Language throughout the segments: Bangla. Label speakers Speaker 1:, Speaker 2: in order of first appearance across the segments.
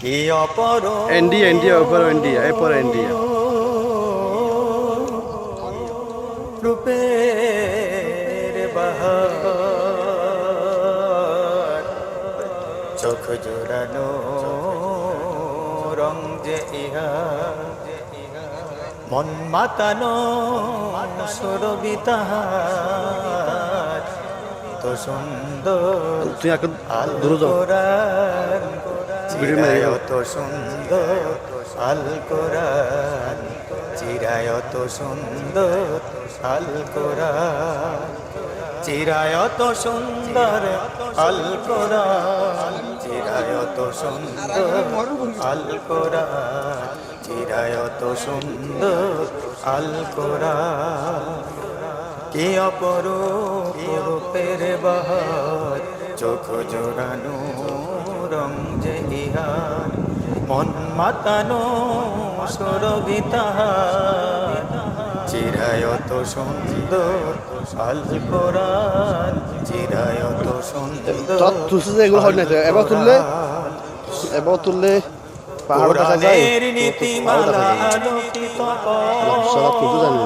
Speaker 1: এনডিএ এনডিএ উপর এনডিএ এরপর এনডিএ
Speaker 2: রূপের বাহার চোখ জোড়ানো রং যে ইহা মন মাতানো সুরবিতাহার তো সুন্দর
Speaker 1: তুই এখন দূরে যাও।
Speaker 2: চিরায়ত সুন্দর আল কোরআন চিরায়ত সুন্দর আল কোরআন চিরায়ত সুন্দর আল কোরআন চিরায়ত সুন্দর আল কোরআন চিরায়ত সুন্দর আল কোরআন কি অপরূপ রূপের বাহার চোখ জোড়ানো রং যে ইহার মন মাতানো সুরভিতাহার চিরায়ত সুন্দর আল কোরআন। চিরায়ত সুন্দর
Speaker 1: তুলছে এগুলো হয় না তো, এবার তুললে এবার তুললে পাহাড় দেখা যায়।
Speaker 2: কোরআনের নীতিমালা আলোকিত
Speaker 1: সব কিছু জানি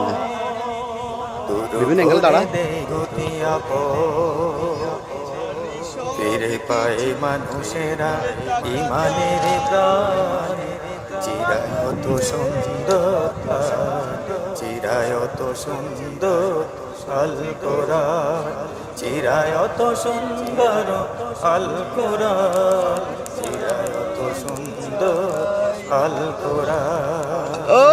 Speaker 1: বিভিন্ন অ্যাঙ্গেল দাঁড়া।
Speaker 2: ফিরে পায় মানুষেরা ইমানের প্রাণ। চিরায়ত সুন্দর চিরায়ত সুন্দর আল কোরআন। চিরায়ত সুন্দর আল কোরআন। চিরায়ত সুন্দর আল কোরআন।
Speaker 1: ও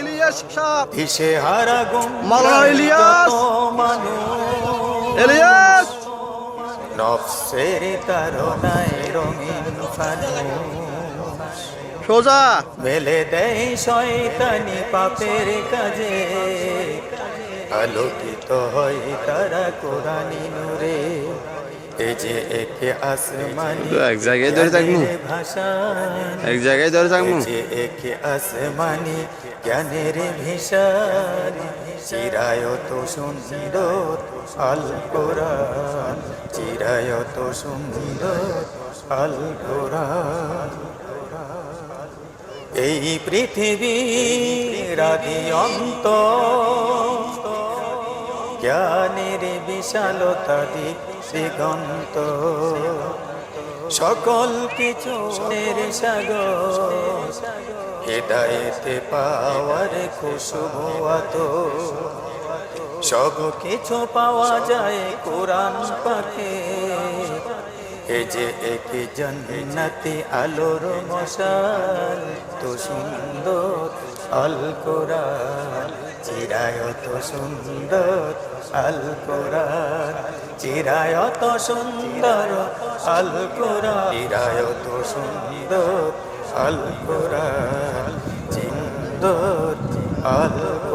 Speaker 1: ইলিয়াস সাহেব
Speaker 2: দিশে হারা গুম
Speaker 1: মাওলানা ইলিয়াস!
Speaker 2: মানুষ।
Speaker 1: ইলিয়াস।
Speaker 2: নফসের তারনায় রঙিন ফানুষ
Speaker 1: সোজা।
Speaker 2: মেলে দেয় শয়তানি পাপের কাজে। আলোকিত হয় তারা কোরআনি নূরে। এ যে একে আসমানি
Speaker 1: এক জায়গায় ধরে থাকব।
Speaker 2: ভাষা।
Speaker 1: এক জায়গায় ধরে থাকব।
Speaker 2: যে একে আসমানি জ্ঞানের ভিসার চিরায়ত সুন্দর আল কোরআন। চিরায়ত সুন্দর এই পৃথিবীর আদি অন্ত জ্ঞানের বিশালতা দিগন্ত সকল কিছু সাগর, হেদায়েতে পাওয়ার খুশবু সব কিছু পাওয়া যায় কোরআন পাখে। এ যে এক জন্নতি আলোর মশাল, তো সুন্দর আল কোরআন। চিরায়ত সুন্দর আল কোরআন। চিরায়ত সুন্দর আল কোরআন। চিরায়ত সুন্দর আল কোরআন। সুন্দর আল